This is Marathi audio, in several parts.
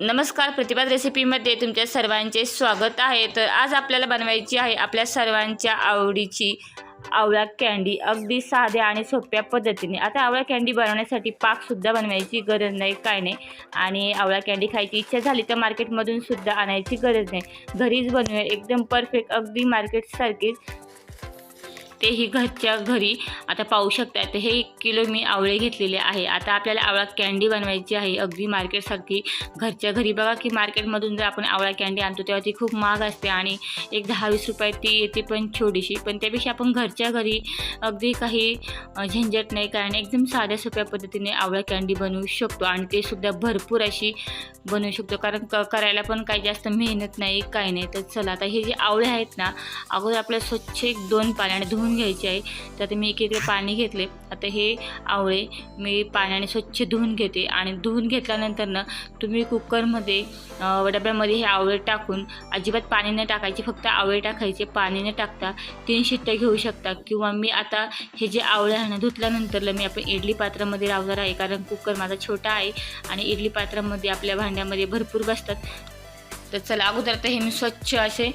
नमस्कार प्रतिभा रेसिपीमध्ये तुमच्या सर्वांचे स्वागत आहे. तर आज आपल्याला बनवायची आहे आपल्या सर्वांच्या आवडीची आवळा कँडी अगदी साध्या आणि सोप्या पद्धतीने. आता आवळा कँडी बनवण्यासाठी पाकसुद्धा बनवायची गरज नाही काय नाही. आणि आवळा कँडी खायची इच्छा झाली तर मार्केटमधून सुद्धा आणायची गरज नाही. घरीच बनवूया एकदम परफेक्ट अगदी मार्केटसारखीच तेही घरच्या घरी आता पाहू शकता तर हे एक किलो मी आवळे घेतलेले आहे. आता आपल्याला आवळा कँडी बनवायची आहे. अगदी मार्केटसारखी घरच्या घरी बघा की मार्केटमधून जर आपण आवळा कँडी आणतो तेव्हा ती खूप महाग असते आणि एक दहा वीस रुपयात ती येते पण छोटीशी. पण त्यापेक्षा आपण घरच्या घरी अगदी काही झंझट नाही काय नाही एकदम साध्या सोप्या पद्धतीने आवळा कँडी बनवू शकतो आणि ते सुद्धा भरपूर अशी बनवू शकतो. कारण क करायला पण काही जास्त मेहनत नाही काही नाही. तर चला आता हे जे आवळे आहेत ना अगोदर आपल्याला स्वच्छ एक दोन पाण्याने धुवून घ्यायचे आहे. तर आता मी एक इकडे पाणी घेतले. आता हे आवळे मी पाण्याने स्वच्छ धुवून घेते. आणि धुवून घेतल्यानंतर ना तुम्ही कुकरमध्ये डब्यामध्ये हे आवळे टाकून अजिबात पाणी न टाकायचे फक्त आवळे टाकायचे. पाणी न टाकता तीन शिट्ट्या घेऊ शकता. किंवा मी आता हे जे आवळे आहे ना धुतल्यानंतरला मी आपण इडली पात्रामध्ये लावणार आहे. कारण कुकर माझा छोटा आहे आणि इडली पात्रामध्ये आपल्या भांड्यामध्ये भरपूर बसतात. तर चला अगोदर तर हे मी स्वच्छ असे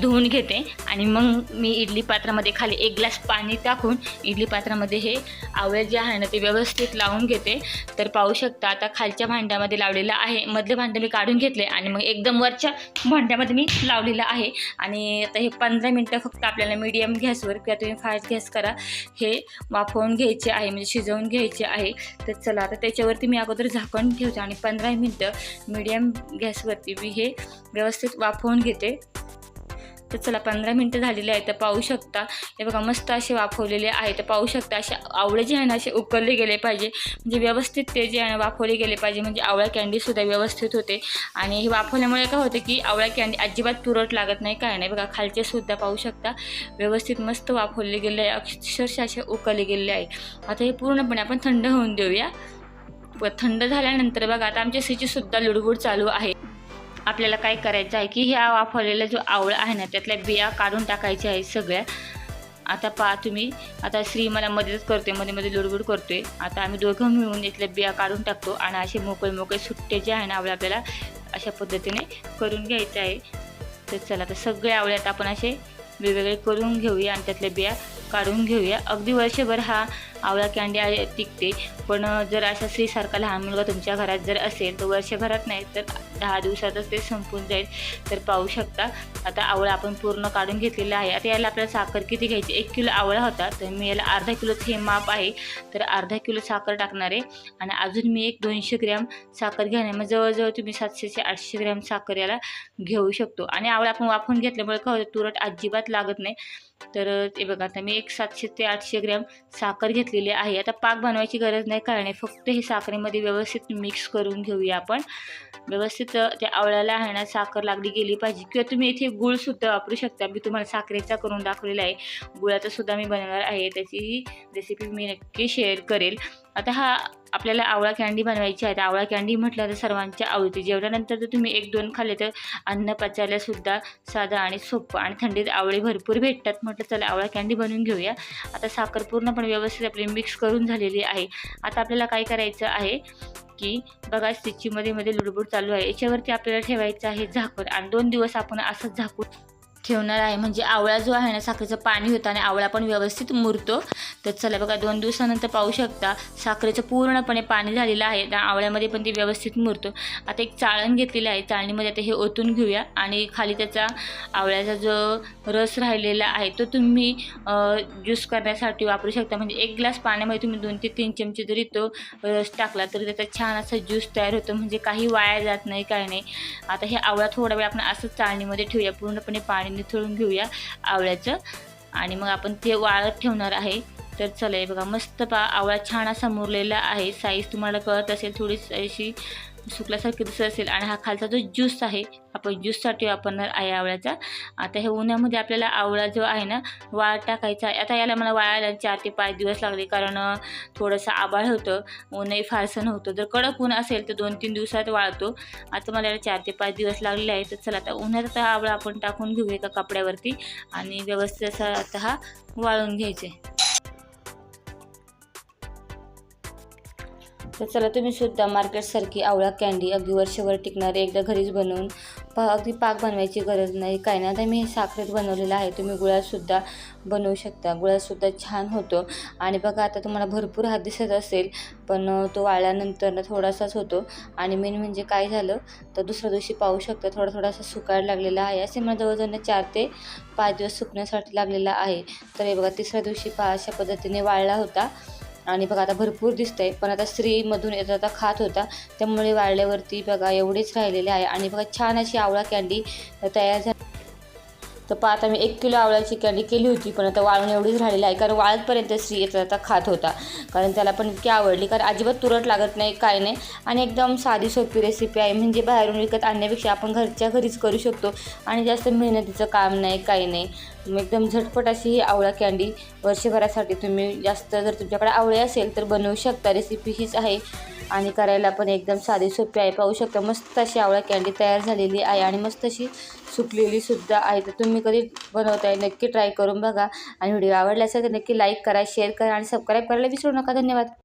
धुवून घेते. आणि मग मी इडली पात्रामध्ये खाली एक ग्लास पाणी टाकून इडली पात्रामध्ये हे आवळे जे आहे ना ते व्यवस्थित लावून घेते. तर पाहू शकता आता खालच्या भांड्यामध्ये लावलेलं आहे. मधले भांडं मी काढून घेतले आणि मग एकदम वरच्या भांड्यामध्ये मी लावलेलं आहे. आणि आता हे पंधरा मिनटं फक्त आपल्याला मीडियम गॅसवर किंवा तुम्ही फास्ट गॅस करा. हे वाफवून घ्यायचे आहे म्हणजे शिजवून घ्यायचे आहे. तर चला आता त्याच्यावरती मी अगोदर झाकण ठेवते आणि पंधरा मिनटं मीडियम गॅसवरती मी हे व्यवस्थित वाफवून घेते. तर चला पंधरा मिनटं झालेले आहे तर पाहू शकता. हे बघा मस्त असे वाफवलेले आहे तर पाहू शकता असे आवळे जे आहे ना असे उकळले गेले पाहिजे. म्हणजे व्यवस्थित ते जे आहे ना वाफवले गेले पाहिजे. म्हणजे आवळ्या कँडीसुद्धा व्यवस्थित होते. आणि हे वाफवल्यामुळे काय होतं की आवळ्या कँडी अजिबात तुरट लागत नाही काय नाही. बघा खालचे सुद्धा पाहू शकता. व्यवस्थित मस्त वाफवले गेले आहे अक्षरशः असे उकळले गेले आहे. आता हे पूर्णपणे आपण थंड होऊन देऊया. व थंड झाल्यानंतर बघा आता आमच्या सीची सुद्धा लुडबुड चालू आहे. आपल्याला काय करायचं आहे की ह्या वाफवलेला जो आवळा आहे ना त्यातल्या बिया काढून टाकायच्या आहेत सगळ्या. आता पहा तुम्ही आता श्री मला मदतच करते मध्ये मध्ये लुडबुड करतोय. आता आम्ही दोघं मिळून इथल्या बिया काढून टाकतो आणि असे मोकळे मोकळे सुट्टे जे आहे ना आवळे आपल्याला अशा पद्धतीने करून घ्यायचे आहे. तर चला आता सगळे आवळे आता आपण असे वेगवेगळे करून घेऊया आणि त्यातल्या बिया काढून घेऊया. अगदी वर्षभर हा आवळा कँडी आहे टिकते. पण जर अशा स्त्रीसारखा लहान मुलगा तुमच्या घरात जर असेल तर वर्षभरात नाही तर दहा दिवसातच ते संपून जाईल. तर पाहू शकता. आता आवळा आपण पूर्ण काढून घेतलेला आहे. आता याला आपल्याला साखर किती घ्यायची? एक किलो आवळा होता. तर मी याला अर्धा किलोच हे माप आहे. तर अर्धा किलो साखर टाकणार आहे. आणि अजून मी एक दोनशे ग्रॅम साखर घेणार मग जवळजवळ तुम्ही सातशे ते आठशे ग्रॅम साखर याला घेऊ शकतो. आणि आवळा आपण वाफून घेतल्यामुळे का होतं? तुरट अजिबात लागत नाही. तर ते बघा. आता मी एक सातशे ते आठशे ग्रॅम साखर घेतलेले आहे. आता पाक बनवायची गरज नाही कारण. फक्त हे साखरेमध्ये व्यवस्थित मिक्स करून घेऊया आपण. व्यवस्थित त्या आवळ्याला आहे ना साखर लागली गेली पाहिजे. किंवा तुम्ही इथे गुळसुद्धा वापरू शकता. मी तुम्हाला साखरेचा करून दाखवलेला आहे. गुळाचासुद्धा मी बनवणार आहे. त्याची रेसिपी मी नक्की शेअर करेल. आता हा आपल्याला आवळा कँडी बनवायची आहे. तर आवळा कँडी म्हटलं तर सर्वांच्या आवडते जेवल्यानंतर जर तुम्ही एक दोन खाल्ले तर अन्न पचायलासुद्धा साधं आणि सोपं आणि थंडीत आवळे भरपूर भेटतात. म्हटलं चला आवळा कँडी बनवून घेऊया. आता साखर पूर्णपणे व्यवस्थित आपली मिक्स करून झालेली आहे. आता आपल्याला काय करायचं आहे की बघा स्टिचीमध्ये मध्ये लुडबुड चालू आहे. याच्यावरती आपल्याला ठेवायचं आहे झाकून आणि दोन दिवस आपण असंच झाकून ठेवणार आहे. म्हणजे आवळा जो आहे ना साखरेचं पाणी होतं आणि आवळा पण व्यवस्थित मुरतो. तर चला बघा दोन दिवसानंतर पाहू शकता साखरेचं पूर्णपणे पाणी झालेलं आहे. त्या आवळ्यामध्ये पण ते व्यवस्थित मुरतो. आता एक चाळण घेतलेलं आहे. चाळणीमध्ये आता हे ओतून घेऊया आणि खाली त्याचा आवळ्याचा जो रस राहिलेला आहे तो तुम्ही ज्यूस करण्यासाठी वापरू शकता. म्हणजे एक ग्लास पाण्यामध्ये तुम्ही दोन ते तीन चमचे जरी तो रस टाकला तरी त्याचा छान असा ज्यूस तयार होतो. म्हणजे काही वाया जात नाही काय नाही. आता हे आवळा थोडा वेळ आपण असंच चाळणीमध्ये ठेवूया. पूर्णपणे पाणी निथळून घेऊया आवळ्याचं. आणि मग आपण ते वाळत ठेवणार आहे. तर चला हे बघा मस्त पा आवळा छान असा मुरलेला आहे. साईज तुम्हाला कळत असेल थोडी अशी सुकल्यासारखी दिसत असेल. आणि हा खालचा जो ज्यूस आहे आपण ज्यूससाठी वापरणार आहे आवळ्याचा. आता हे उन्हामध्ये आपल्याला आवळा जो आहे ना वाळ टाकायचा आहे. आता याला मला वाळायला चार ते पाच दिवस लागले कारण थोडंसं आबाळ होतं. ऊनही फारसं नव्हतं. जर कडक ऊन असेल तर दोन तीन दिवसात वाळतो. आता मला याला चार ते पाच दिवस लागले आहे तर चला आता उन्हात हा आवळा आपण टाकून घेऊ एका कपड्यावरती. आणि व्यवस्थित असा आता हा वाळून घ्यायचे. तर चला तुम्ही सुद्धा मार्केटसारखी आवळा कॅन्डी अगदी वर्षभर टिकणारी एकदा घरीच बनवून पा अगदी पाक बनवायची गरज नाही. काय नाही आता मी साखरेत बनवलेलं आहे. तुम्ही गुळातसुद्धा बनवू शकता. गुळातसुद्धा छान होतो. आणि बघा आता तुम्हाला भरपूर हात दिसत असेल पण तो वाळल्यानंतर थोडासाच होतो. आणि मेन म्हणजे काय झालं तर दुसऱ्या दिवशी पाहू शकता थोडा थोडासा सुकायला लागलेला आहे. असे मला जवळजवळ चार ते पाच दिवस सुकण्यासाठी लागलेला आहे. तर हे बघा तिसऱ्या दिवशी पहा अशा पद्धतीने वाळला होता. आणि बघा आता भरपूर दिसतंय. पण आता स्त्रीमधून येत आता खात होता. त्यामुळे वाळल्यावरती बघा एवढेच राहिलेले आहे. आणि बघा छान अशी आवळा कॅन्डी तयार झाली. तर पहा आता मी एक किलो आवळ्याची कँडी केली होती पण आता वाळून एवढीच राहिलेली आहे कारण वाळतपर्यंत स्त्री येत आता खात होता. कारण त्याला पण इतकी आवडली कारण अजिबात तुरट लागत नाही काय नाही. आणि एकदम साधी सोपी रेसिपी आहे. म्हणजे बाहेरून विकत आणण्यापेक्षा आपण घरच्या घरीच करू शकतो. आणि जास्त मेहनतीचं काम नाही काही नाही. एकदम झटपट अशी ही आवळा कँडी वर्षभरासाठी तुम्ही जास्त जर तुमच्याकडे आवळे असेल तर बनवू शकता. रेसिपी हीच आहे. आणि करायला पण एकदम साधी सोपी आहे पाहू शकता. मस्त अशी आवळा कँडी तयार झालेली आहे आणि मस्त अशी सुकलेली सुद्धा आहे. तर तुम्ही कधी बनवताय नक्की ट्राय करून बघा. आणि व्हिडिओ आवडला असेल तर नक्की लाईक करा शेअर करा आणि सबस्क्राईब करायला विसरू नका. धन्यवाद.